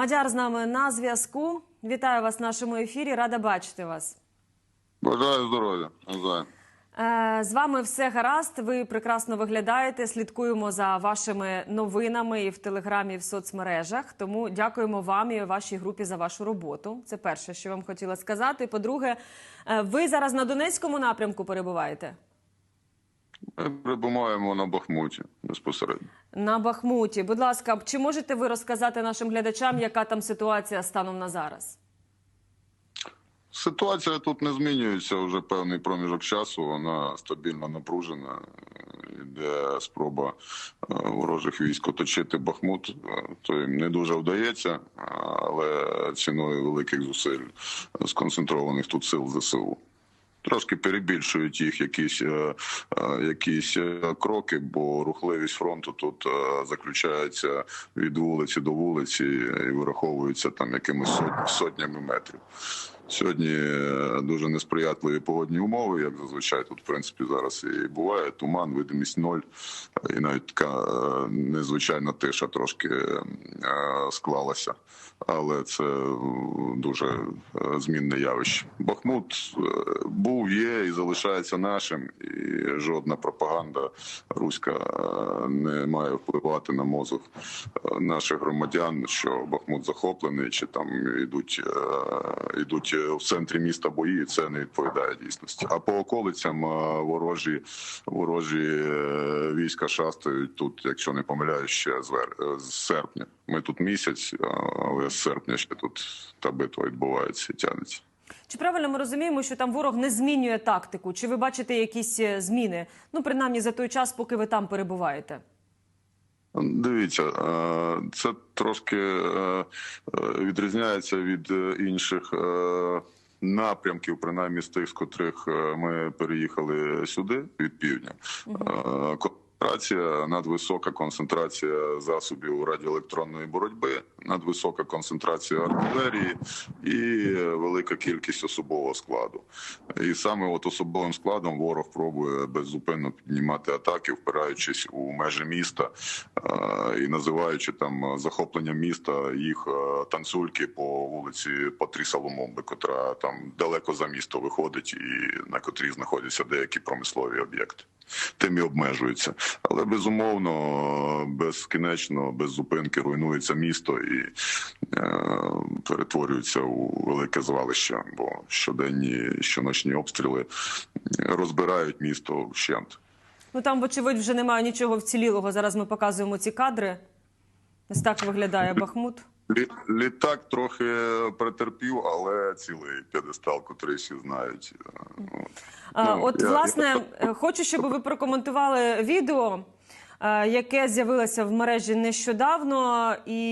Мадяр з нами на зв'язку. Вітаю вас в нашому ефірі. Рада бачити вас. Бажаю здоров'я. Е, З вами все гаразд. Ви прекрасно виглядаєте. Слідкуємо за вашими новинами і в телеграмі, і в соцмережах. Тому дякуємо вам і вашій групі за вашу роботу. Це перше, що вам хотіла сказати. По-друге, е, ви зараз на Донецькому напрямку перебуваєте? Ми перебуваємо на Бахмуті безпосередньо. На Бахмуті. Будь ласка, чи можете ви розказати нашим глядачам, яка там ситуація станом на зараз? Ситуація тут не змінюється вже певний проміжок часу. Вона стабільно напружена. Йде спроба е, ворожих військ оточити Бахмут. Е, То їм не дуже вдається, але ціною великих зусиль сконцентрованих тут сил ЗСУ. Трошки перебільшують їх якісь, е, е, якісь е, кроки, бо рухливість фронту тут заключається від вулиці до вулиці і вираховується там якимись сот- сотнями метрів. Сьогодні е, дуже несприятливі погодні умови, як зазвичай тут, в принципі, зараз і буває. Туман, видимість ноль, і навіть така е, незвичайна тиша трошки е, склалася. Але це дуже змінне явище. Бахмут був, є і залишається нашим, і жодна пропаганда руська не має впливати на мозок наших громадян, що Бахмут захоплений, чи там йдуть, йдуть в центрі міста бої. Це не відповідає дійсності. А по околицям е, ворожі ворожі е, війська шастають тут, якщо не помиляюсь, ще з, е, серпня. Ми тут місяць, але з серпня ще тут та битва відбувається і тягнеться. Чи правильно ми розуміємо, що там ворог не змінює тактику? Чи ви бачите якісь зміни? Ну, принаймні за той час, поки ви там перебуваєте? Дивіться, е, це трошки е, е, відрізняється від інших напрямків, принаймні з тих, з котрих ми переїхали сюди від півдня. Е, Концентрація, надвисока концентрація засобів радіоелектронної боротьби, надвисока концентрація артилерії і велика кількість особового складу. І саме от особовим складом ворог пробує беззупинно піднімати атаки, впираючись у межі міста е, і називаючи там захоплення міста їх е, танцюльки по вулиці Патріса Лумумби, котра там далеко за місто виходить, і на котрій знаходяться деякі промислові об'єкти. Тим і обмежується, але безумовно, безкінечно, без зупинки руйнується місто і е, перетворюється у велике звалище, бо щоденні щоночні обстріли розбирають місто вщент. Ну там, вочевидь, вже немає нічого вцілілого. Зараз ми показуємо ці кадри. Ось так виглядає Бахмут. Лі- Літак трохи претерпів, але цілий п'єдестал, котрий всі знають. Е, От. А, Ну, От, я- власне, е, хочу, щоб ви прокоментували відео, е, яке з'явилося в мережі нещодавно. І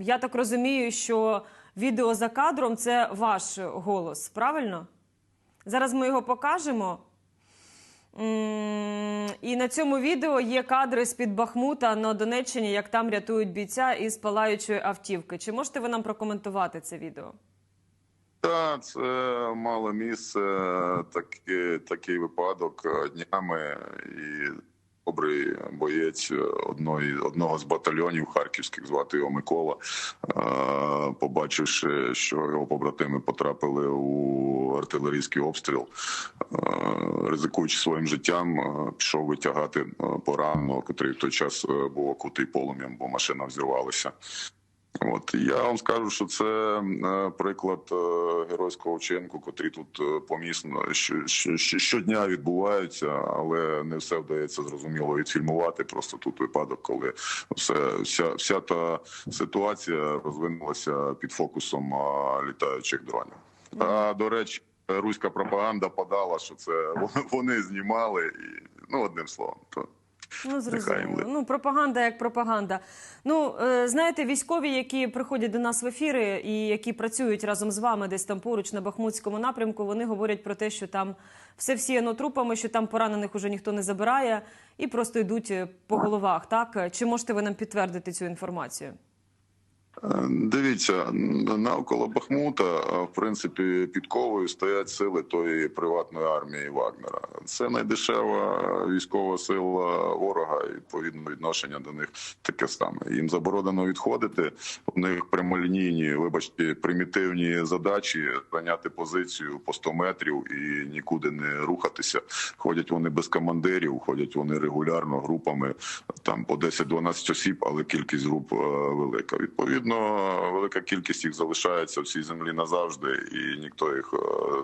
я так розумію, що відео за кадром це ваш голос, правильно? Зараз ми його покажемо. І на цьому відео є кадри з-під Бахмута на Донеччині, як там рятують бійця із палаючої автівки. Чи можете ви нам прокоментувати це відео? Так, це мало місце, такий, такий випадок е, днями. І добрий боєць одної, одного з батальйонів харківських, звати його Микола, е, побачивши, що його побратими потрапили у артилерійський обстріл, е, ризикуючи своїм життям, е, пішов витягати е, пораненого, котрий в той час е, був окутий полум'ям, бо машина взірвалася. От я вам скажу, що це приклад геройського вчинку, котрі тут помісно що, що, що- щодня відбуваються, але не все вдається зрозуміло відфільмувати. Просто тут випадок, коли все вся, вся та ситуація розвинулася під фокусом літаючих дронів. А до речі, руська пропаганда подала, що це вони знімали, і ну одним словом, то Ну, зрозуміло. Ну, пропаганда як пропаганда. Ну, е, знаєте, військові, які приходять до нас в ефіри і які працюють разом з вами десь там поруч на Бахмутському напрямку, вони говорять про те, що там все всіяно трупами, що там поранених уже ніхто не забирає, і просто йдуть е, по головах. Так чи можете ви нам підтвердити цю інформацію? Е, Дивіться, навколо Бахмута, в принципі, підковою стоять сили тої приватної армії Вагнера. Це найдешева військова сила ворога, і відповідно відношення до них таке саме. Їм заборонено відходити. У них прямолінійні, вибачте, примітивні задачі зайняти позицію по 100 метрів і нікуди не рухатися. Ходять вони без командирів, ходять вони регулярно групами там по 10-12 осіб, але кількість груп е, велика. Відповідно, велика кількість їх залишається в цій землі назавжди, і ніхто їх е,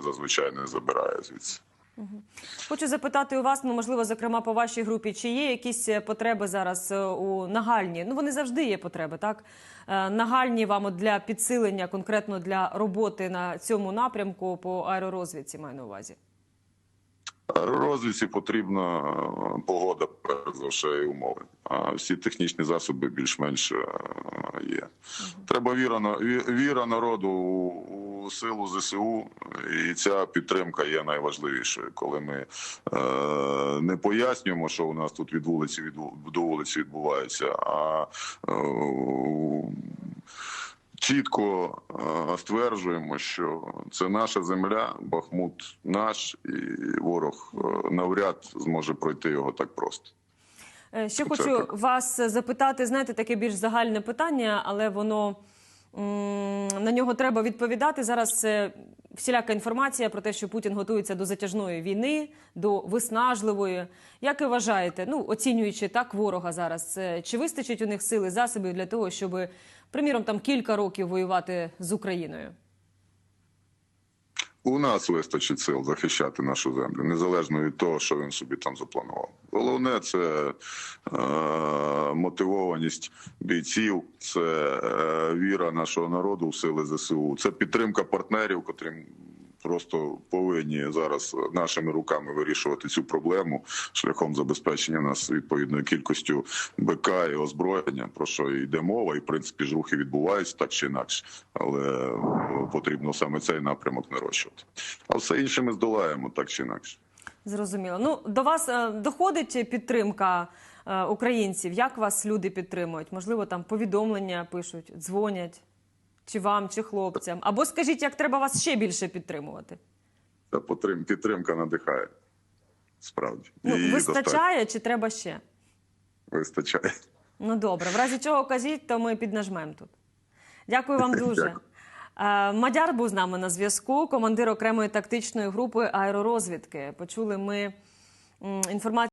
зазвичай не забирає звідси. Хочу запитати у вас, ну можливо, зокрема по вашій групі, чи є якісь е, потреби зараз е, у нагальні? Ну вони завжди є потреби, так нагальні вам от для підсилення, конкретно для роботи на цьому напрямку по аеророзвідці, маю на увазі. Розвідці потрібна е, погода, перш за все, і умови. А всі технічні засоби більш-менш е, є. Треба віра на віра народу у, силу ЗСУ, і ця підтримка є найважливішою, коли ми е, не пояснюємо, що у нас тут від вулиці від до вулиці відбувається, а е, чітко стверджуємо, що це наша земля, Бахмут наш, і ворог е, навряд зможе пройти його так просто. Е, Ще Це хочу так. вас запитати, знаєте, таке більш загальне питання, але воно на нього треба відповідати. Зараз е, всіляка інформація про те, що Путін готується до затяжної війни, до виснажливої. Як ви вважаєте, ну оцінюючи так ворога зараз, чи вистачить у них сили засобів для того, щоб, приміром, там кілька років воювати з Україною? У нас вистачить сил захищати нашу землю, незалежно від того, що він собі там запланував. Головне це е, мотивованість бійців, це е, віра нашого народу в сили ЗСУ, це підтримка партнерів, котрим просто повинні зараз нашими руками вирішувати цю проблему шляхом забезпечення нас відповідною кількістю БК і озброєння, про що йде мова, і в принципі ж рухи відбуваються так чи інакше, але е, потрібно саме цей напрямок нарощувати. А все інше ми здолаємо так чи інакше. Зрозуміло. Ну до вас е, доходить підтримка е, українців. Як вас люди підтримують? Можливо, там повідомлення пишуть, дзвонять чи вам, чи хлопцям. Або скажіть, як треба вас ще більше підтримувати? Та потрим- підтримка надихає. Справді. Ну Її достатньо. вистачає чи треба ще? Вистачає. Ну добре, в разі чого кажіть, то ми піднажмемо тут. Дякую вам дуже. Дякую. Е, Мадяр був з нами на зв'язку, командир окремої тактичної групи аеророзвідки. Почули ми інформацію.